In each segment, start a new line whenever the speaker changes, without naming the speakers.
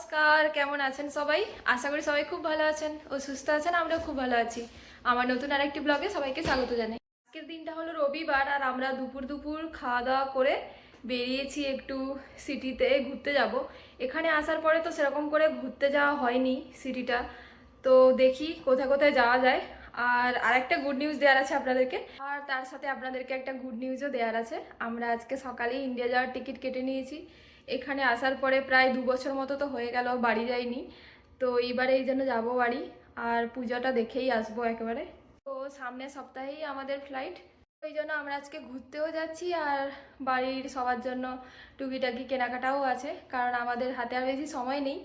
নমস্কার, কেমন আছেন সবাই? আশা করি সবাই খুব ভালো আছেন ও সুস্থ আছেন, আমরাও খুব ভালো আছি। আমার নতুন আরেকটি ব্লগে সবাইকে স্বাগত জানাই। আজকের দিনটা হলো রবিবার আর আমরা দুপুর দুপুর খাওয়া দাওয়া করে বেরিয়েছি একটু সিটিতে ঘুরতে যাব। এখানে আসার পরে তো সেরকম করে ঘুরতে যাওয়া হয়নি সিটিটা তো দেখি কোথায় কোথায় যাওয়া যায়। আর আরেকটা গুড নিউজ দেওয়ার আছে আপনাদেরকে। আর তার সাথে আপনাদেরকে একটা গুড নিউজও দেওয়ার আছে। আমরা আজকে সকালেই ইন্ডিয়া যাওয়ার টিকিট কেটে নিয়েছি। এখানে আসার পরে প্রায় দু বছর মতো তো হয়ে গেল, বাড়ি যাইনি। তো এইবারে এই জন্য যাব বাড়ি, আর পূজাটা দেখেই আসব একেবারে। তো সামনের সপ্তাহেই আমাদের ফ্লাইট ওই জন্য আমরা আজকে ঘুরতেও যাচ্ছি, আর বাড়ির সবার জন্য টুকিটাকি কেনাকাটাও আছে, কারণ আমাদের হাতে আর বেশি সময় নেই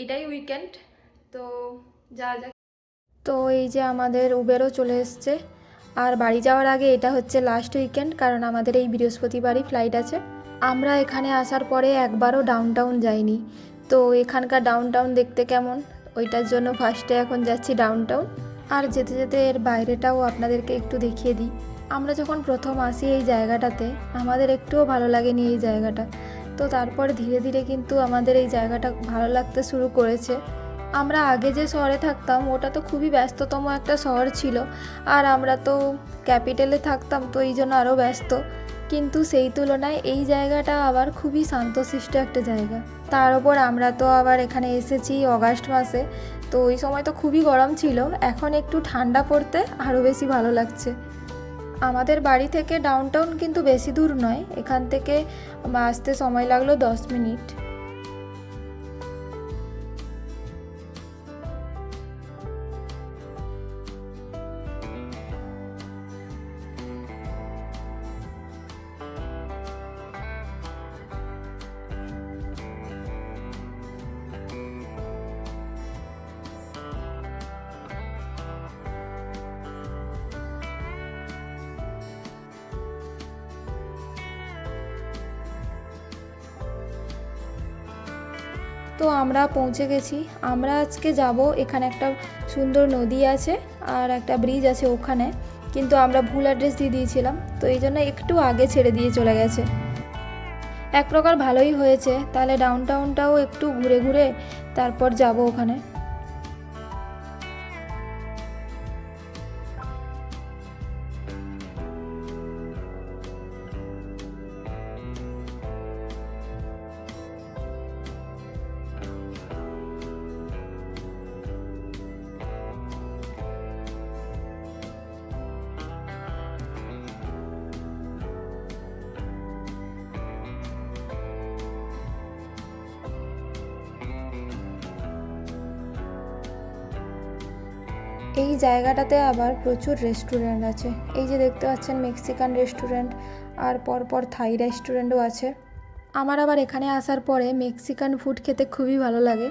এটাই উইকেন্ড তো যা যাক তো এই যে আমাদের উবেরও চলে এসছে, আর বাড়ি যাওয়ার আগে এটা হচ্ছে লাস্ট উইকেন্ড কারণ আমাদের এই বৃহস্পতিবারই ফ্লাইট আছে। আমরা এখানে আসার পরে একবারও ডাউন টাউন যাইনি। তো এখানকার ডাউন টাউন দেখতে কেমন? ওইটার জন্য ফার্স্টে এখন যাচ্ছি ডাউন টাউন আর যেতে যেতে এর বাইরেটাও আপনাদেরকে একটু দেখিয়ে দিই। আমরা যখন প্রথম আসি এই জায়গাটাতে, আমাদের একটুও ভালো লাগেনি এই জায়গাটা। তো তারপর ধীরে ধীরে কিন্তু আমাদের এই জায়গাটা ভালো লাগতে শুরু করেছে। আমরা আগে যে শহরে থাকতাম, ওটা তো খুবই ব্যস্ততম একটা শহর ছিল। আর আমরা তো ক্যাপিটালে থাকতাম, তো এই জন্য আরও ব্যস্ত। কিন্তু সেই তুলনায় এই জায়গাটা আবার খুবই শান্তশিষ্ট একটা জায়গা। তার ওপর আমরা তো আবার এখানে এসেছি অগাস্ট মাসে, তো ওই সময় তো খুবই গরম ছিল, এখন একটু ঠান্ডা পড়তে আরও বেশি ভালো লাগছে। আমাদের বাড়ি থেকে ডাউনটাউন কিন্তু বেশি দূর নয়, এখান থেকে আসতে সময় লাগল দশ মিনিট। তো আমরা পৌঁছে গেছি। আমরা আজকে যাব, এখানে একটা সুন্দর নদী আছে আর একটা ব্রিজ আছে ওখানে। কিন্তু আমরা ভুল অ্যাড্রেস দিয়ে দিয়েছিলাম, তো এই জন্য একটু আগে ছেড়ে দিয়ে চলে গেছে। এক প্রকার ভালোই হয়েছে, তাহলে ডাউন টাউনটাও একটু ঘুরে ঘুরে তারপর যাব ওখানে। এই জায়গাটাতে আবার প্রচুর রেস্টুরেন্ট আছে। এই যে দেখতে পাচ্ছেন মেক্সিকান রেস্টুরেন্ট আর পরপর থাই রেস্টুরেন্টও আছে। আমার আবার এখানে আসার পরে মেক্সিকান ফুড খেতে খুবই ভালো লাগে।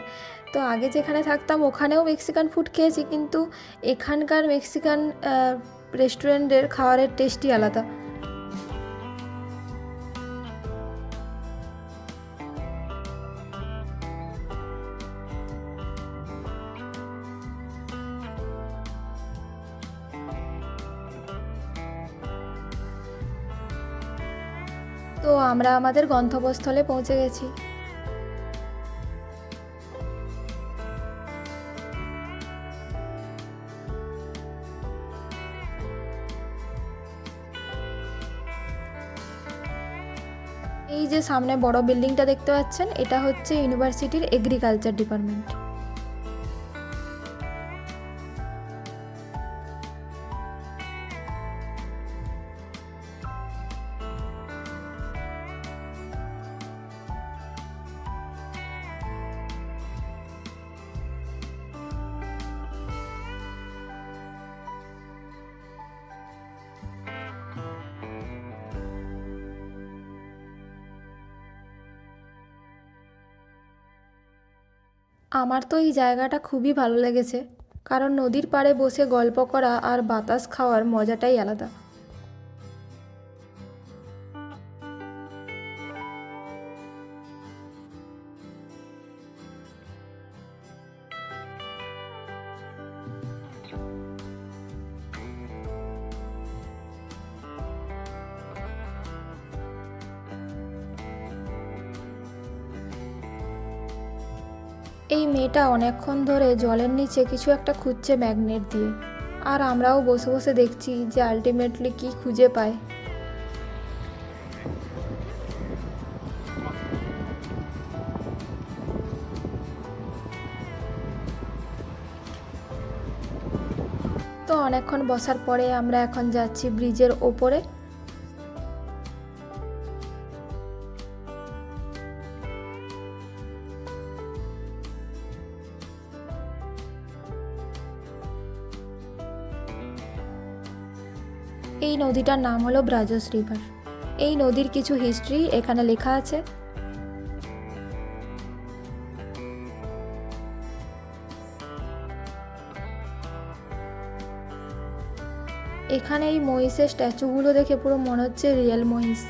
তো আগে যেখানে থাকতাম ওখানেও মেক্সিকান ফুড খেয়েছি, কিন্তু এখানকার মেক্সিকান রেস্টুরেন্টের খাবারের টেস্টই আলাদা। তো আমরা আমাদের গন্তব্যস্থলে পৌঁছে গেছি। এই যে সামনে বড় বিল্ডিংটা দেখতে পাচ্ছেন, এটা হচ্ছে ইউনিভার্সিটির এগ্রিকালচার ডিপার্টমেন্ট আমার তো এই জায়গাটা খুবই ভালো লেগেছে। কারণ নদীর পাড়ে বসে গল্প করা আর বাতাস খাওয়ার মজাটাই আলাদা। এই মেয়েটা অনেকক্ষণ ধরে জলের নিচে কিছু একটা খুঁজছে ম্যাগনেট দিয়ে। আর আমরাও বসে বসে দেখছি যে আলটিমেটলি কি খুঁজে পায়। তো অনেকক্ষণ বসার পরে আমরা এখন যাচ্ছি ব্রিজের ওপরে। এই নদীটার নাম হলো ব্রাজস রিভার। এই নদীর কিছু হিস্ট্রি এখানে লেখা আছে। এখানে এই মহিষের স্ট্যাচুগুলো দেখে পুরো মনে হচ্ছে রিয়েল মহিষ।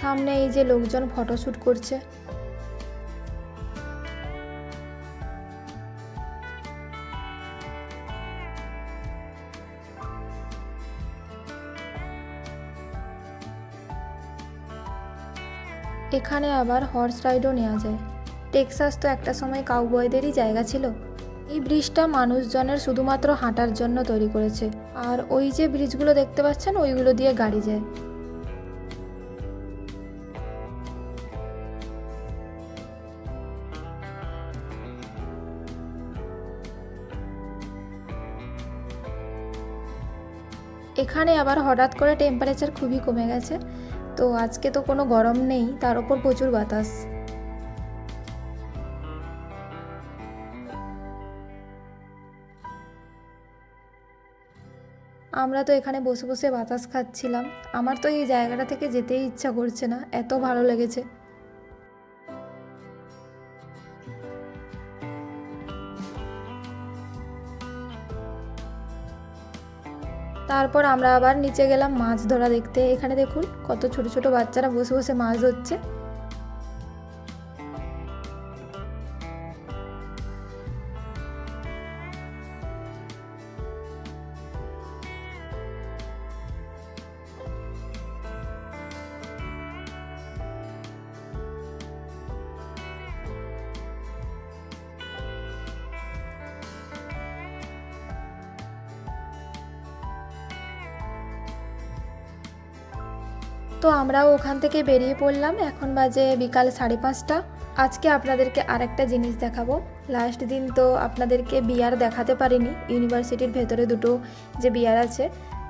সামনে এই যে লোকজন ফটোশ্যুট করছে। এখানে আবার হর্স রাইডও নেওয়া যায়। টেক্সাস তো একটা সময় কাউবয়দেরই জায়গা ছিল। এই ব্রিজটা মানুষজনের শুধুমাত্র হাঁটার জন্য তৈরি করেছে। আর ওই যে ব্রিজগুলো দেখতে পাচ্ছেন, ওইগুলো দিয়ে গাড়ি যায়। এখানে আবার হঠাৎ করে টেম্পারেচার খুবই কমে গেছে। তো আজকে তো কোনো গরম নেই, তার ওপর প্রচুর বাতাস। আমরা তো এখানে বসে বসে বাতাস খাচ্ছিলাম। আমার তো এই জায়গাটা থেকে যেতেই ইচ্ছা করছে না, এত ভালো লেগেছে। তারপর আমরা আবার নিচে গেলাম মাছ ধরা দেখতে। এখানে দেখুন কত ছোট ছোট বাচ্চারা বসে বসে মাছ ধরছে। তো আমরাও ওখান থেকে বেরিয়ে পড়লাম। এখন বাজে বিকাল সাড়ে পাঁচটা। আজকে আপনাদেরকে আরেকটা জিনিস দেখাবো। লাস্ট দিন তো আপনাদেরকে বিয়ার দেখাতে পারিনি। ইউনিভার্সিটির ভেতরে দুটো যে বিয়ার আছে।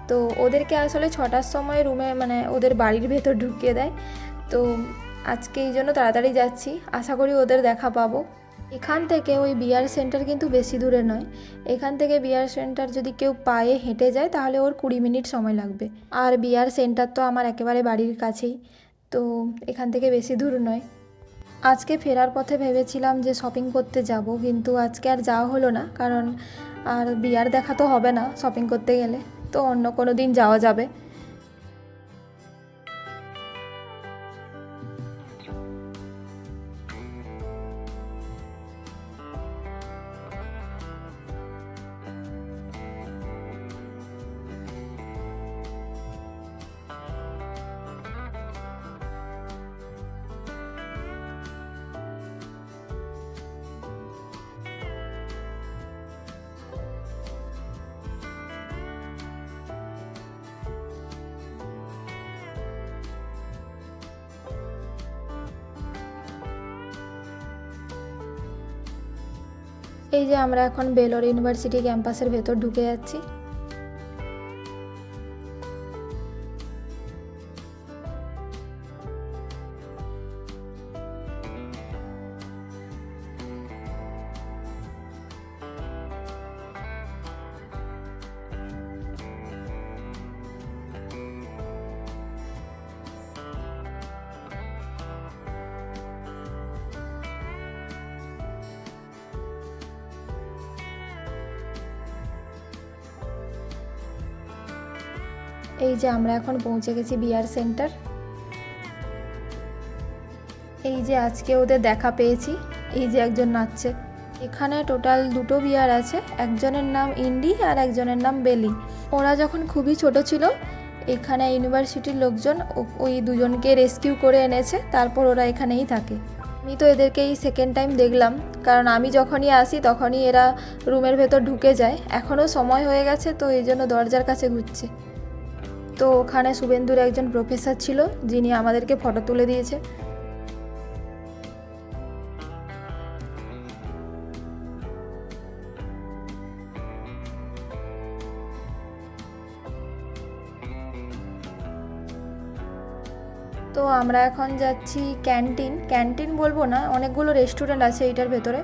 তো ওদেরকে আসলে ছটার সময় রুমে মানে ওদের বাড়ির ভেতর ঢুকিয়ে দেয়। তো আজকে এই জন্য তাড়াতাড়ি যাচ্ছি। আশা করি ওদের দেখা পাবো। এখান থেকে ওই বিয়ার সেন্টার কিন্তু বেশি দূরে নয়। এখান থেকে বিয়ার সেন্টার যদি কেউ পায়ে হেঁটে যায়, তাহলে ওর কুড়ি মিনিট সময় লাগবে। আর বিয়ার সেন্টার তো আমার একেবারে বাড়ির কাছেই, তো এখান থেকে বেশি দূর নয়। আজকে ফেরার পথে ভেবেছিলাম যে শপিং করতে যাব, কিন্তু আজকে আর যাওয়া হলো না, কারণ আর বিয়ার দেখা তো হবে না শপিং করতে গেলে, তো অন্য কোনো দিন যাওয়া যাবে। এই যে আমরা এখন বেলোর ইউনিভার্সিটি ক্যাম্পাসের ভেতর ঢুকে যাচ্ছি। এই যে আমরা এখন পৌঁছে গেছি বিয়ার সেন্টার। এই যে আজকে ওদের দেখা পেয়েছি, এই যে একজন নাচছে। এখানে টোটাল দুটো বিয়ার আছে, একজনের নাম ইন্ডি আর একজনের নাম বেলি। ওরা যখন খুবই ছোট ছিল, এখানে ইউনিভার্সিটির লোকজন ওই দুজনকে রেস্কিউ করে এনেছে, তারপর ওরা এখানেই থাকে। আমি তো এদেরকে এই সেকেন্ড টাইম দেখলাম, কারণ আমি যখনই আসি তখনই এরা রুমের ভেতর ঢুকে যায়। এখনও সময় হয়ে গেছে, তো এই জন্য দরজার কাছে ঘুরছে। তো ওখানে শুভেন্দুর একজন প্রফেসর ছিল, যিনি আমাদেরকে ফটো তুলে দিয়েছে। তো আমরা এখন যাচ্ছি ক্যান্টিন ক্যান্টিন বলব না, অনেকগুলো রেস্টুরেন্ট আছে এইটার ভেতরে।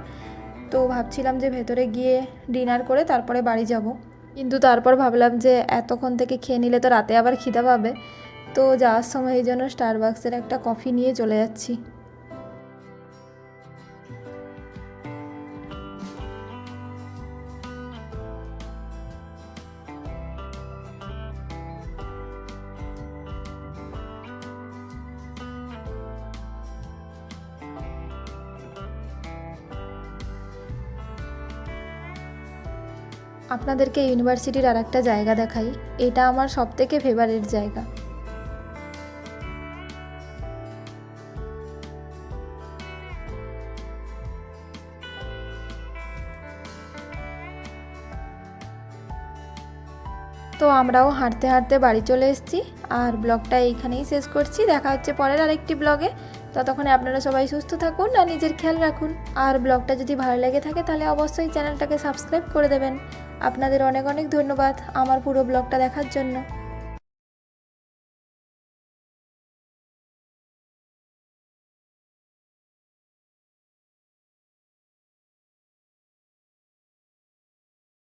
তো ভাবছিলাম যে ভেতরে গিয়ে ডিনার করে তারপরে বাড়ি যাব। কিন্তু তারপর ভাবলাম যে এতক্ষণ থেকে খেয়ে নিলে তো রাতে আবার খিদা পাবে। তো যাওয়ার সময় এই জন্য স্টারবাক্সের একটা কফি নিয়ে চলে যাচ্ছি। আপনাদেরকে ইউনিভার্সিটির আর একটা জায়গা দেখাই এটা আমার সবথেকে ফেভারিট জায়গা। আমরাও হাঁটতে হাঁটতে বাড়ি চলে এসেছি। আর ব্লগটা এইখানেই শেষ করছি। দেখা হচ্ছে পরের আরেকটি ব্লগে। ততক্ষণে আপনারা সবাই সুস্থ থাকুন আর নিজের খেয়াল রাখুন। আর ব্লগটা যদি ভালো লেগে থাকে তাহলে অবশ্যই চ্যানেলটাকে সাবস্ক্রাইব করে দেবেন। আপনাদের অনেক অনেক ধন্যবাদ আমার পুরো ব্লগটা দেখার জন্য।